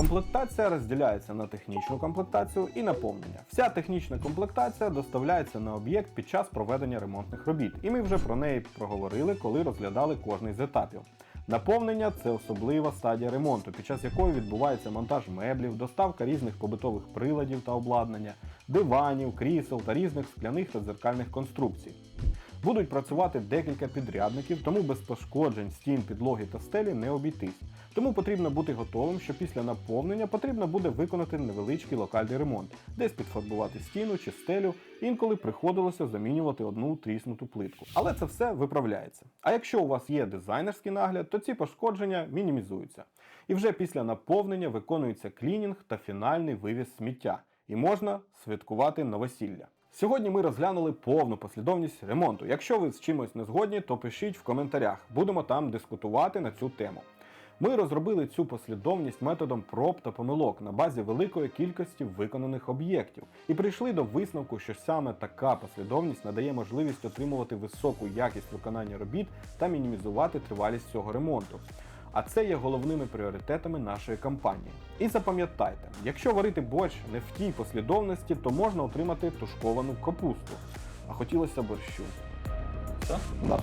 Комплектація розділяється на технічну комплектацію і наповнення. Вся технічна комплектація доставляється на об'єкт під час проведення ремонтних робіт, і ми вже про неї проговорили, коли розглядали кожний з етапів. Наповнення це особлива стадія ремонту, під час якої відбувається монтаж меблів, доставка різних побутових приладів та обладнання, диванів, крісел та різних скляних та дзеркальних конструкцій. Будуть працювати декілька підрядників, тому без пошкоджень стін, підлоги та стелі не обійтись. Тому потрібно бути готовим, що після наповнення потрібно буде виконати невеличкий локальний ремонт, десь підфарбувати стіну чи стелю, інколи приходилося замінювати одну тріснуту плитку. Але це все виправляється. А якщо у вас є дизайнерський нагляд, то ці пошкодження мінімізуються. І вже після наповнення виконується клінінг та фінальний вивіз сміття, і можна святкувати новосілля. Сьогодні ми розглянули повну послідовність ремонту. Якщо ви з чимось не згодні, то пишіть в коментарях. Будемо там дискутувати на цю тему. Ми розробили цю послідовність методом проб та помилок на базі великої кількості виконаних об'єктів і прийшли до висновку, що саме така послідовність надає можливість отримувати високу якість виконання робіт та мінімізувати тривалість цього ремонту. А це є головними пріоритетами нашої кампанії. І запам'ятайте, якщо варити борщ не в тій послідовності, то можна отримати тушковану капусту. А хотілося борщу. Все? Да.